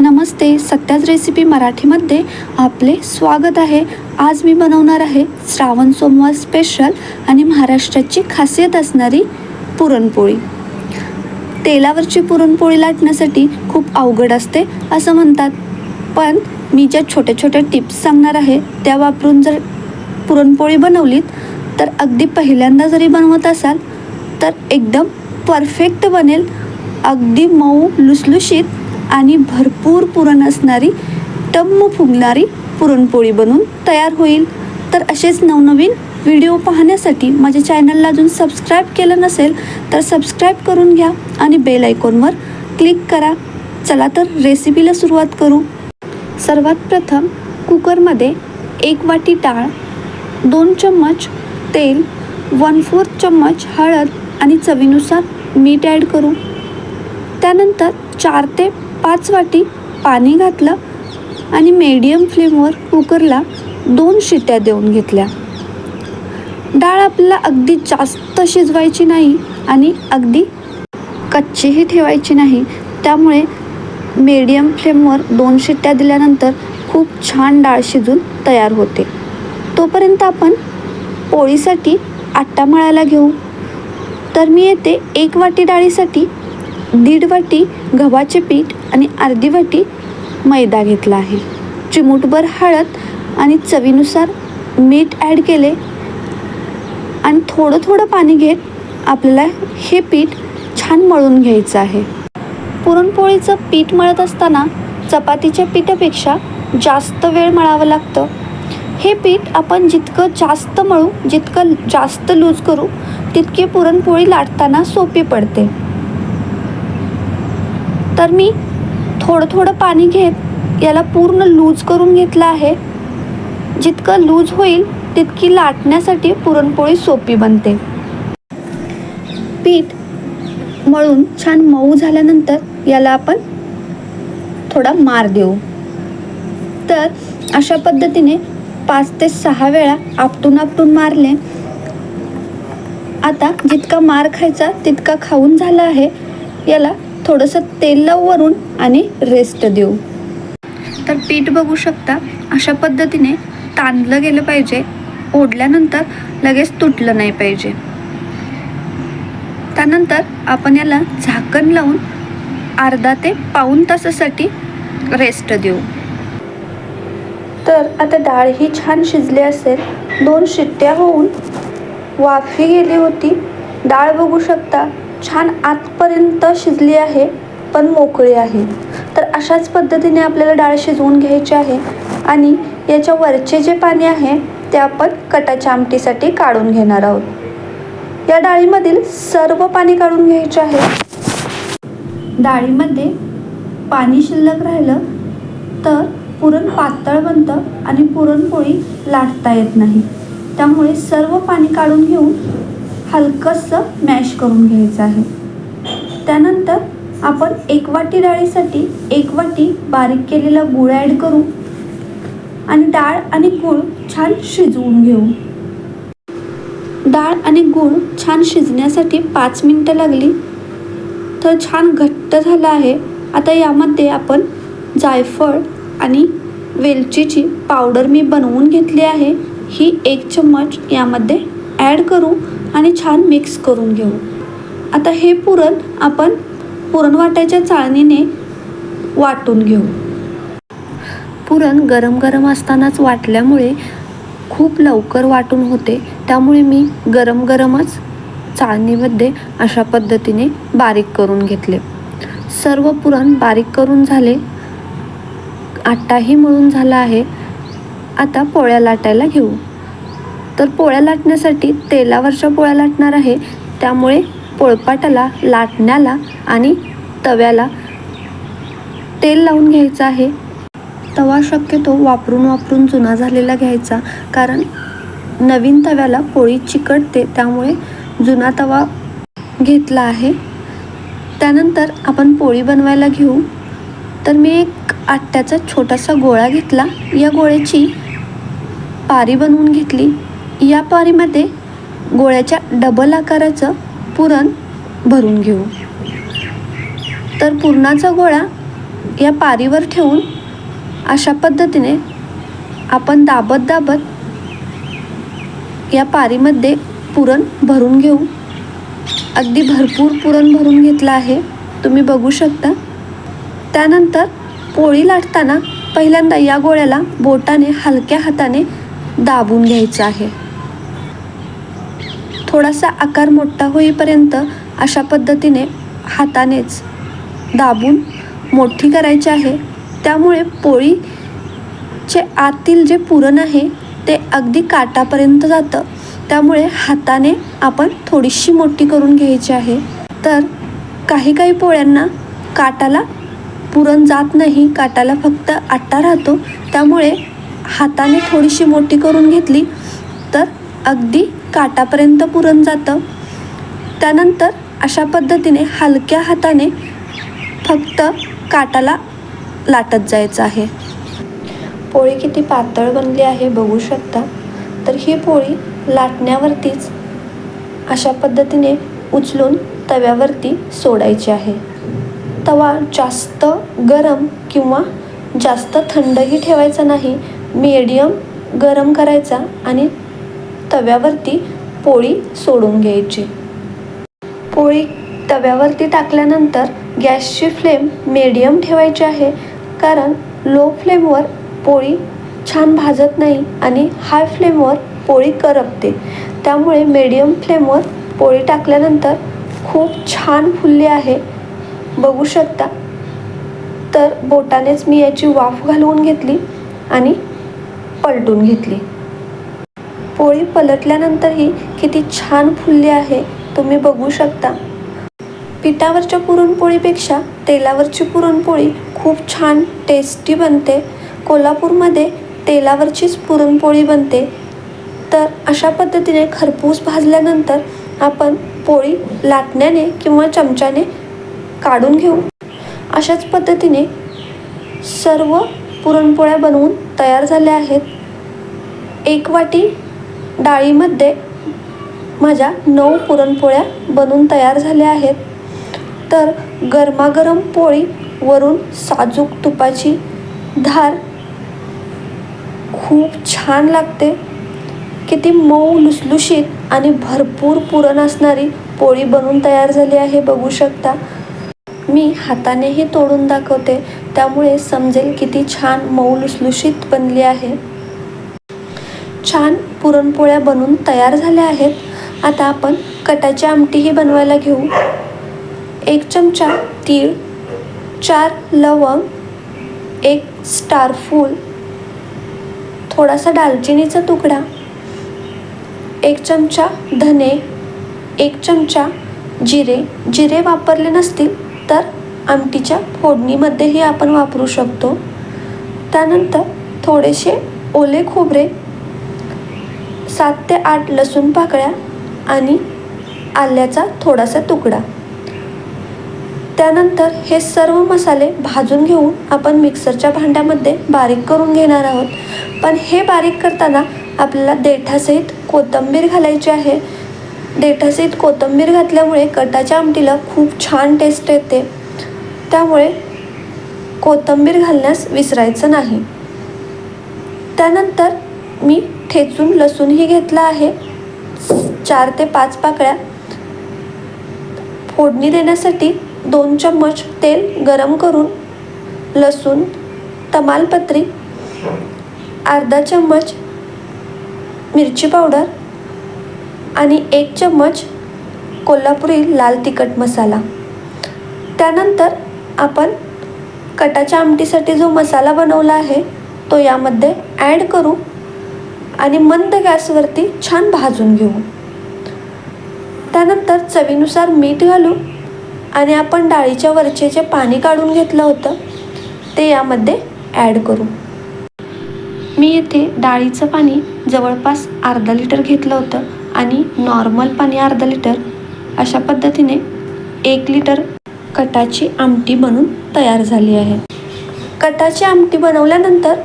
नमस्ते सत्याच recipe मराठीमध्ये आपले स्वागत आहे. आज मी बनवणार आहे श्रावण सोमवार स्पेशल आणि महाराष्ट्राची खासियत असणारी पुरणपोळी. तेलावरची पुरणपोळी लाटण्यासाठी खूप अवघड असते असं म्हणतात. पण मी ज्या छोट्या छोट्या टिप्स सांगणार आहे त्या वापरून जर पुरणपोळी बनवलीत तर अगदी पहिल्यांदा जरी बनवत असाल तर एकदम परफेक्ट बनेल. अगदी मऊ लुसलुशीत आणि भरपूर पुरण असणारी टम्म फुगणारी पुरणपोळी बनून तयार होईल. तर असेच नवनवीन व्हिडिओ पाहण्यासाठी माझ्या चॅनलला अजून सबस्क्राईब केलं नसेल तर सबस्क्राईब करून घ्या आणि बेल आयकॉनवर क्लिक करा. चला तर रेसिपीला सुरुवात करू. सर्वात प्रथम कुकरमध्ये एक वाटी डाळ दोन चम्मच तेल वन फोर्थ चम्मच हळद आणि चवीनुसार मीठ ॲड करू. त्यानंतर चार ते पाच वाटी पाणी घातलं आणि मीडियम फ्लेमवर कुकरला दोन शिट्ट्या देऊन घेतल्या. डाळ आपल्याला अगदी जास्त शिजवायची नाही आणि अगदी कच्चीही ठेवायची नाही. त्यामुळे मीडियम फ्लेमवर दोन शिट्ट्या दिल्यानंतर खूप छान डाळ शिजून तयार होते. तोपर्यंत आपण पोळीसाठी आट्टा मळायला घेऊ. तर मी येते एक वाटी डाळीसाठी दीड वाटी गव्हाचे पीठ आणि अर्धी वाटी मैदा घेतला आहे. चिमूटभर हळद आणि चवीनुसार मीठ ॲड केले आणि थोडं थोडं पाणी घेत आपल्याला हे पीठ छान मळून घ्यायचं आहे. पुरणपोळीचं पीठ मळत असताना चपातीच्या पिठापेक्षा जास्त वेळ मळावं लागतं. हे पीठ आपण जितकं जास्त मळू जितकं जास्त लूज करू तितकी पुरणपोळी लाटताना सोपी पडते. तर मी थोडं थोडं पाणी घेत याला पूर्ण लूज करून घेतलं आहे. जितकं लूज होईल तितकी लाटण्यासाठी पुरणपोळी सोपी बनते. पीठ मळून छान मऊ झाल्यानंतर याला आपण थोडा मार देऊ. तर अशा पद्धतीने पाच ते सहा वेळा आपटून आपटून मारले. आता जितका मार खायचा तितका खाऊन झाला आहे. याला थोडंसं तेल लावू वरून आणि रेस्ट देऊ. तर पीठ बघू शकता अशा पद्धतीने तांदलं गेलं पाहिजे. ओढल्यानंतर लगेच तुटलं नाही पाहिजे. त्यानंतर आपण याला झाकण लावून अर्धा ते पाऊण तासासाठी रेस्ट देऊ. तर आता डाळ ही छान शिजली असेल दोन शिट्ट्या होऊन वाफी गेली होती. डाळ बघू शकता छान आतपर्यंत शिजली आहे पण मोकळी आहे. तर अशाच पद्धतीने आपल्याला डाळ शिजवून घ्यायची आहे आणि याच्या वरचे जे पाणी आहे ते आपण कटाच्या आमटीसाठी काढून घेणार आहोत. या डाळीमधील सर्व पाणी काढून घ्यायचे आहे. डाळीमध्ये पाणी शिल्लक राहिलं तर पुरण पातळ बनतं आणि पुरणपोळी लाटता येत नाही. त्यामुळे सर्व पाणी काढून घेऊन हलकंसं मॅश करून घ्यायचं आहे. त्यानंतर आपण एक वाटी डाळीसाठी एक वाटी बारीक केलेला गूळ ॲड करू आणि डाळ आणि गूळ छान शिजवून घेऊ. डाळ आणि गूळ छान शिजण्यासाठी पाच मिनटं लागली. तर छान घट्ट झालं आहे. आता यामध्ये आपण जायफळ आणि वेलचीची पावडर मी बनवून घेतली आहे. ही एक चम्मच यामध्ये ॲड करू. आणि छान मिक्स करून घेऊ. आता हे पुरण आपण पुरण वाट्याच्या चाळणीने वाटून घेऊ. पुरण गरम गरम असतानाच वाटल्यामुळे खूप लवकर वाटून होते. त्यामुळे मी गरम गरमच चाळणीमध्ये अशा पद्धतीने बारीक करून घेतले. सर्व पुरण बारीक करून झाले. आटाही मळून झाला आहे. आता पोळ्या लाटायला घेऊ. तर पोळ्या लाटण्यासाठी तेलावरच्या पोळ्या लाटणार आहे. त्यामुळे पोळपाटाला लाटण्याला आणि तव्याला तेल लावून घ्यायचं आहे. तवा शक्यतो वापरून वापरून जुना झालेला घ्यायचा कारण नवीन तव्याला पोळी चिकटते त्यामुळे जुना तवा घेतला आहे. त्यानंतर आपण पोळी बनवायला घेऊ. तर मी एक आट्याचा छोटासा गोळा घेतला. या गोळ्याची पारी बनवून घेतली. या पारीमध्ये गोळ्याच्या डबल आकाराचं पुरण भरून घेऊ. तर पुरणाचा गोळा या पारीवर ठेवून अशा पद्धतीने आपण दाबत दाबत या पारीमध्ये पुरण भरून घेऊ. अगदी भरपूर पुरण भरून घेतलं आहे. तुम्ही बघू शकता. त्यानंतर पोळी लाटताना पहिल्यांदा या गोळ्याला बोटाने हलक्या हाताने दाबून घ्यायचं आहे. थोडासा आकार मोठा होईपर्यंत अशा पद्धतीने हातानेच दाबून मोठी करायची आहे. त्यामुळे पोळीचे आतील जे पुरण आहे ते अगदी काटापर्यंत जातं. त्यामुळे हाताने आपण थोडीशी मोठी करून घ्यायची आहे. तर काही काही पोळ्यांना काटाला पुरण जात नाही काटाला फक्त आट्टा राहतो. त्यामुळे हाताने थोडीशी मोठी करून घेतली तर अगदी काटापर्यंत पुरण जातं. त्यानंतर अशा पद्धतीने हलक्या हाताने फक्त काटाला लाटत जायचं आहे. पोळी किती पातळ बनली आहे बघू शकता. तर ही पोळी लाटण्यावरतीच अशा पद्धतीने उचलून तव्यावरती सोडायची आहे. तवा जास्त गरम किंवा जास्त थंडही ठेवायचा नाही. मीडियम गरम करायचा आणि तव्यावरती पोळी सोडून घ्यायची. पोळी तव्यावरती टाकल्यानंतर गॅसची फ्लेम मीडियम ठेवायची आहे कारण लो फ्लेमवर पोळी छान भाजत नाही आणि हाय फ्लेमवर पोळी करपते. त्यामुळे मीडियम फ्लेमवर पोळी टाकल्यानंतर खूप छान फुलली आहे. बघू शकता. तर बोटानेच मी याची वाफ घालवून घेतली आणि पलटून घेतली. मी पलटल्यानंतरही किती छान फुलली आहे तुम्ही बघू शकता. पिठावरच्या पुरणपोळीपेक्षा तेलावरची पुरणपोळी खूप छान टेस्टी बनते. कोल्हापूरमध्ये तेलावरचीच पुरणपोळी बनते. तर अशा पद्धतीने खरपूस भाजल्यानंतर आपण पोळी लाटण्याने किंवा चमच्याने काढून घेऊ. अशाच पद्धतीने सर्व पुरणपोळ्या बनवून तयार झाल्या आहेत. एक वाटी डाळीमध्ये माझ्या नऊ पुरणपोळ्या बनून तयार झाल्या आहेत. तर गरमागरम पोळी वरून साजूक तुपाची धार खूप छान लागते. किती मऊ लुसलुशीत आणि भरपूर पुरण असणारी पोळी बनून तयार झाली आहे बघू शकता. मी हातानेही तोडून दाखवते. त्यामुळे समजेल किती छान मऊ लुसलुशीत बनली आहे. छान पुरणपोळ्या बनून तयार झाल्या आहेत. आता आपण कटाची आमटीही बनवायला घेऊ. एक चमचा तीळ चार लवंग एक स्टारफूल थोडासा दालचिनीचा तुकडा एक चमचा धने एक चमचा जिरे. जिरे वापरले नसतील तर आमटीच्या फोडणीमध्येही आपण वापरू शकतो. त्यानंतर थोडेसे ओले खोबरे सात ते आठ लसूण पाकळ्या आणि आल्याचा थोडासा तुकडा. त्यानंतर हे सर्व मसाले भाजून घेऊन आपण मिक्सरच्या भांड्यामध्ये बारीक करून घेणार आहोत. पण हे बारीक करताना आपल्याला देठासहित कोथिंबीर घालायची आहे. देठासहित कोथिंबीर घातल्यामुळे कटाच्या आमटीला खूप छान टेस्ट येते. त्यामुळे कोथिंबीर घालण्यास विसरायचं नाही. त्यानंतर मी ठेचून लसूणही घेतला आहे. चार ते पाच पाकळ्या. फोडणी देण्यासाठी दोन चम्मच तेल गरम करून लसूण तमालपत्री अर्धा चम्मच मिरची पावडर आणि एक चम्मच कोल्हापुरी लाल तिखट मसाला. त्यानंतर आपण कटाच्या आमटीसाठी जो मसाला बनवला आहे तो यामध्ये ॲड करू. आणि मंद गॅसवरती छान भाजून घेऊ. त्यानंतर चवीनुसार मीठ घालू आणि आपण डाळीच्या वरचे जे पाणी काढून घेतलं होतं ते यामध्ये ॲड करू. मी येथे डाळीचं पाणी जवळपास अर्धा लिटर घेतलं होतं आणि नॉर्मल पाणी अर्धा लिटर अशा पद्धतीने एक लिटर कटाची आमटी बनून तयार झाली आहे. कटाची आमटी बनवल्यानंतर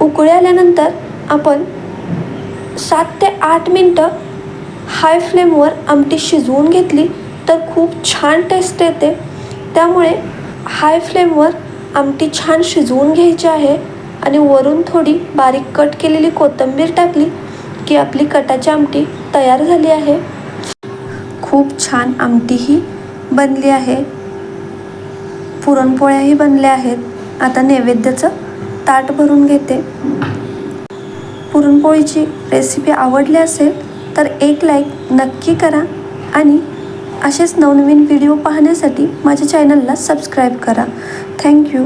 उकळी आल्यानंतर आपण सात ते आठ मिनटं हाय फ्लेमवर आमटी शिजवून घेतली तर खूप छान टेस्ट येते. त्यामुळे हाय फ्लेमवर आमटी छान शिजवून घ्यायची आहे आणि वरून थोडी बारीक कट केलेली कोथिंबीर टाकली की आपली कटाची आमटी तयार झाली आहे. खूप छान आमटीही बनली आहे. पुरणपोळ्याही बनल्या आहेत. आता नैवेद्याचं ताट भरून घेते. पुरणपोळीची रेसिपी आवडली असेल तर एक लाईक नक्की करा आणि असेच नवनवीन व्हिडिओ पाहण्यासाठी माझ्या चॅनलला सबस्क्राईब करा. थँक्यू